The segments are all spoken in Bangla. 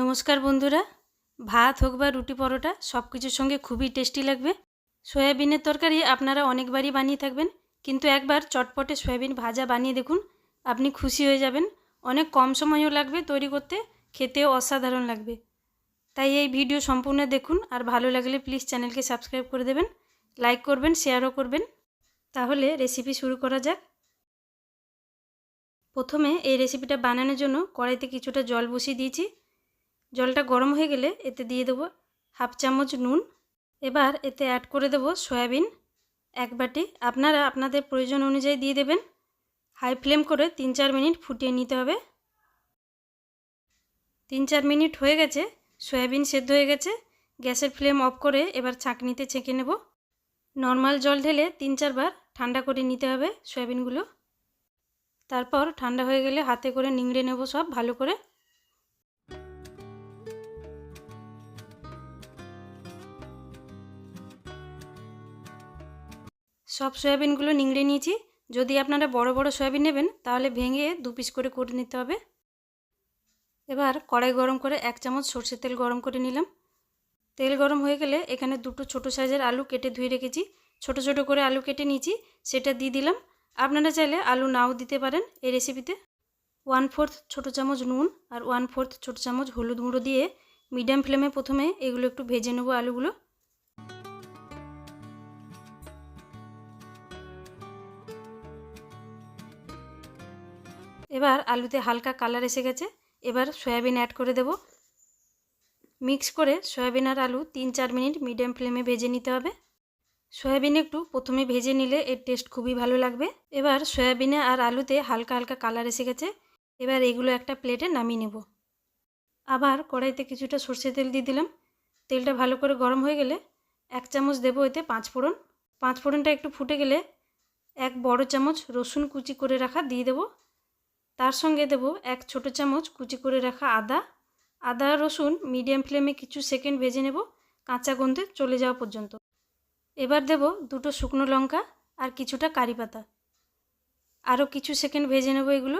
নমস্কার বন্ধুরা। ভাত হোক বা রুটি পরোটা সব কিছুর সঙ্গে খুবই টেস্টি লাগবে। সয়াবিনের তরকারি আপনারা অনেকবারই বানিয়ে থাকবেন, কিন্তু একবার চটপটে সয়াবিন ভাজা বানিয়ে দেখুন, আপনি খুশি হয়ে যাবেন। অনেক কম সময়ও লাগবে তৈরি করতে, খেতেও অসাধারণ লাগবে। তাই এই ভিডিও সম্পূর্ণ দেখুন, আর ভালো লাগলে প্লিজ চ্যানেলকে সাবস্ক্রাইব করে দেবেন, লাইক করবেন, শেয়ারও করবেন। তাহলে রেসিপি শুরু করা যাক। প্রথমে এই রেসিপিটা বানানোর জন্য কড়াইতে কিছুটা জল বসিয়ে দিয়েছি। জলটা গরম হয়ে গেলে এতে দিয়ে দেবো হাফ চামচ নুন। এবার এতে অ্যাড করে দেবো সয়াবিন। এক বাটি। আপনারা আপনাদের প্রয়োজন অনুযায়ী দিয়ে দেবেন। হাই ফ্লেম করে তিন চার মিনিট ফুটিয়ে নিতে হবে। তিন চার মিনিট হয়ে গেছে। সয়াবিন সেদ্ধ হয়ে গেছে। গ্যাসের ফ্লেম অফ করে এবার ছাঁকনিতে ছেঁকে নেব। নর্মাল জল ঢেলে তিন চারবার ঠান্ডা করে নিতে হবে সয়াবিনগুলো। তারপর ঠান্ডা হয়ে গেলে হাতে করে নিংড়ে নেব সব ভালো করে। সব সয়াবিনগুলো নিংড়ে নিয়েছি। যদি আপনারা বড় বড় সয়াবিন নেবেন, তাহলে ভেঙে দু পিস করে করে নিতে হবে। এবার কড়াই গরম করে এক চামচ সর্ষের তেল গরম করে নিলাম। তেল গরম হয়ে গেলে এখানে দুটো ছোট সাইজের আলু কেটে ধুয়ে রেখেছি। ছোট ছোট করে আলু কেটে নিয়েছি, সেটা দিয়ে দিলাম। আপনারা চাইলে আলু নাও দিতে পারেন এই রেসিপিতে ওয়ান ফোর্থ ছোটো চামচ নুন আর ওয়ান ফোর্থ ছোটো চামচ হলুদ গুঁড়ো দিয়ে মিডিয়াম ফ্লেমে প্রথমে এগুলো একটু ভেজে নেব আলুগুলো। এবার আলুতে হালকা কালার এসে গেছে। এবার সয়াবিন অ্যাড করে দেব। মিক্স করে সয়াবিন আর আলু তিন চার মিনিট মিডিয়াম ফ্লেমে ভেজে নিতে হবে। সয়াবিন একটু প্রথমে ভেজে নিলে এর টেস্ট খুবই ভালো লাগবে। এবার সয়াবিনে আর আলুতে হালকা হালকা কালার এসে গেছে। এবার এগুলো একটা প্লেটে নামিয়ে নেব। আবার কড়াইতে কিছুটা সর্ষে তেল দিয়ে দিলাম। তেলটা ভালো করে গরম হয়ে গেলে এক চামচ দেবো এতে পাঁচ ফোড়ন। পাঁচ ফোড়নটা একটু ফুটে গেলে এক বড় চামচ রসুন কুচি করে রাখা দিয়ে দেবো। তার সঙ্গে দেব এক ছোট চামচ কুচি করে রাখা আদা। আদা রসুন মিডিয়াম ফ্লেমে কিছু সেকেন্ড ভেজে নেব, কাঁচা গন্ধে চলে যাওয়া পর্যন্ত। এবার দেব দুটো শুকনো লঙ্কা আর কিছুটা কারি পাতা। আরও কিছু সেকেন্ড ভেজে নেব এগুলো।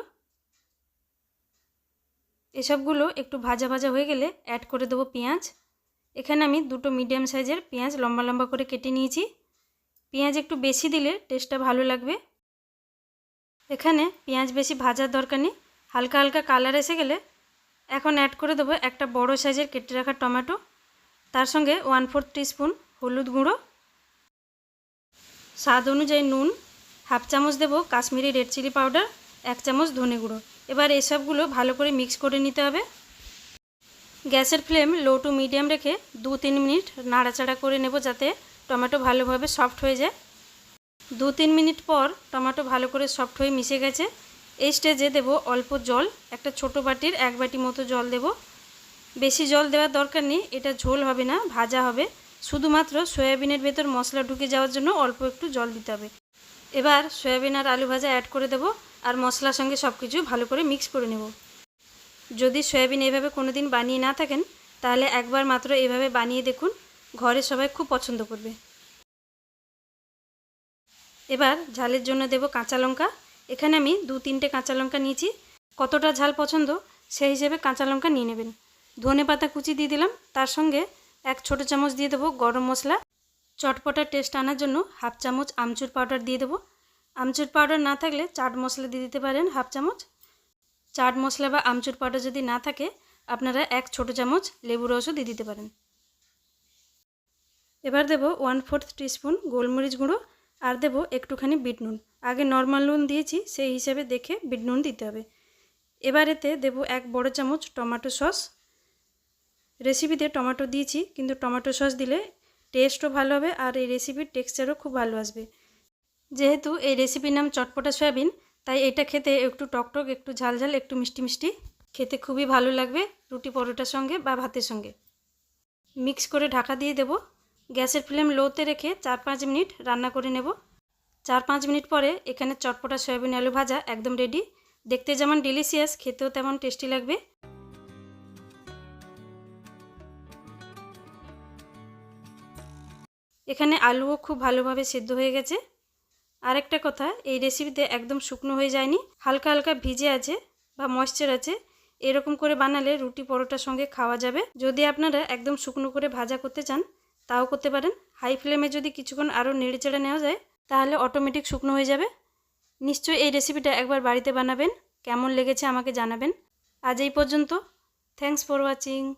এসবগুলো একটু ভাজা ভাজা হয়ে গেলে অ্যাড করে দেবো পেঁয়াজ। এখানে আমি দুটো মিডিয়াম সাইজের পেঁয়াজ লম্বা লম্বা করে কেটে নিয়েছি। পেঁয়াজ একটু বেশি দিলে টেস্টটা ভালো লাগবে। এখানে পেঁয়াজ বেশি ভাজার দরকার নেই। হালকা হালকা কালার এসে গেলে এখন অ্যাড করে দেবো একটা বড় সাইজের কেটে রাখা টমেটো। তার সঙ্গে ওয়ান ফোর্থ টিস্পুন হলুদ গুঁড়ো। স্বাদ অনুযায়ী নুন। হাফ চামচ দেবো কাশ্মীরি রেড চিলি পাউডার এক চামচ ধনে গুঁড়ো। এবার এসবগুলো ভালো করে মিক্স করে নিতে হবে। গ্যাসের ফ্লেম লো টু মিডিয়াম রেখে দু তিন মিনিট নাড়াচাড়া করে নেব যাতে টমেটো ভালোভাবে সফট হয়ে যায়। দু তিন মিনিট পর টমেটো ভালো করে সফট হয়ে মিশে গেছে। এই স্টেজে দেব অল্প জল, একটা ছোট বাটির এক বাটি মতো জল দেব। বেশি জল দেওয়ার দরকার নেই, এটা ঝোল হবে না, ভাজা হবে। শুধুমাত্র সয়াবিনের ভেতর মশলা ঢুকে যাওয়ার জন্য অল্প একটু জল দিতে হবে। এবার সয়াবিন আর আলু ভাজা অ্যাড করে দেব আর মশলার সঙ্গে সব কিছু ভালো করে মিক্স করে নেব। যদি সয়াবিন এভাবে কোনো দিন বানিয়ে না থাকেন, তাহলে একবার মাত্র এভাবে বানিয়ে দেখুন। ঘরে সবাই খুব পছন্দ করবে। এবার ঝালের জন্য দেব কাঁচা লঙ্কা। এখানে আমি দু তিনটে কাঁচা লঙ্কা নিয়েছি। কতটা ঝাল পছন্দ, সেই হিসেবে কাঁচা লঙ্কা নিয়ে নেবেন। ধনে পাতা কুচি দিয়ে দিলাম। তার সঙ্গে এক ছোট চামচ দিয়ে দেবো গরম মশলা। চটপটার টেস্ট আনার জন্য হাফ চামচ আমচুর পাউডার দিয়ে দেবো। আমচুর পাউডার না থাকলে চাট মশলা দিয়ে দিতে পারেন হাফ চামচ। চাট মশলা বা আমচুর পাউডার যদি না থাকে, আপনারা এক ছোট চামচ লেবু রসও দিয়ে দিতে পারেন। এবার দেব ওয়ান ফোর্থ টিস্পুন গোলমরিচ গুঁড়ো। আর দেবো একটুখানি বিট নুন। আগে নর্মাল নুন দিয়েছি, সেই হিসেবে দেখে বিট নুন দিতে হবে। এবার এতে দেবো এক বড় চামচ টমেটো সস। রেসিপিতে টমেটো দিয়েছি, কিন্তু টমেটো সস দিলে টেস্টও ভালো হবে আর এই রেসিপির টেক্সচারও খুব ভালো আসবে। যেহেতু এই রেসিপির নাম চটপটা সয়াবিন, তাই এটা খেতে একটু টকটক, একটু ঝালঝাল, একটু মিষ্টি মিষ্টি। খেতে খুবই ভালো লাগবে রুটি পরোটার সঙ্গে বা ভাতের সঙ্গে। মিক্স করে ঢাকা দিয়ে দেবো। গ্যাসের ফ্লেম লোতে রেখে চার পাঁচ মিনিট রান্না করে নেব। চার পাঁচ মিনিট পরে এখানে চটপটা, সয়াবিন, আলু ভাজা একদম রেডি দেখতে যেমন ডিলিশিয়াস খেতেও তেমন টেস্টি লাগবে। এখানে আলুও খুব ভালোভাবে সেদ্ধ হয়ে গেছে। আরেকটা কথা, এই রেসিপিতে একদম শুকনো হয়ে যায়নি, হালকা হালকা ভিজে আছে বা ময়েশ্চার আছে, এরকম করে বানালে রুটি পরোটার সঙ্গে খাওয়া যাবে। যদি আপনারা একদম শুকনো করে ভাজা করতে চান তাও করতে পারেন। হাই ফ্লেমে যদি কিছুক্ষণ আরও নেড়ে চেড়ে নেওয়া যায়, তাহলে অটোমেটিক শুকনো হয়ে যাবে। নিশ্চয়ই এই রেসিপিটা একবার বাড়িতে বানাবেন। কেমন লেগেছে আমাকে জানাবেন। আজ এই পর্যন্ত। Thanks for watching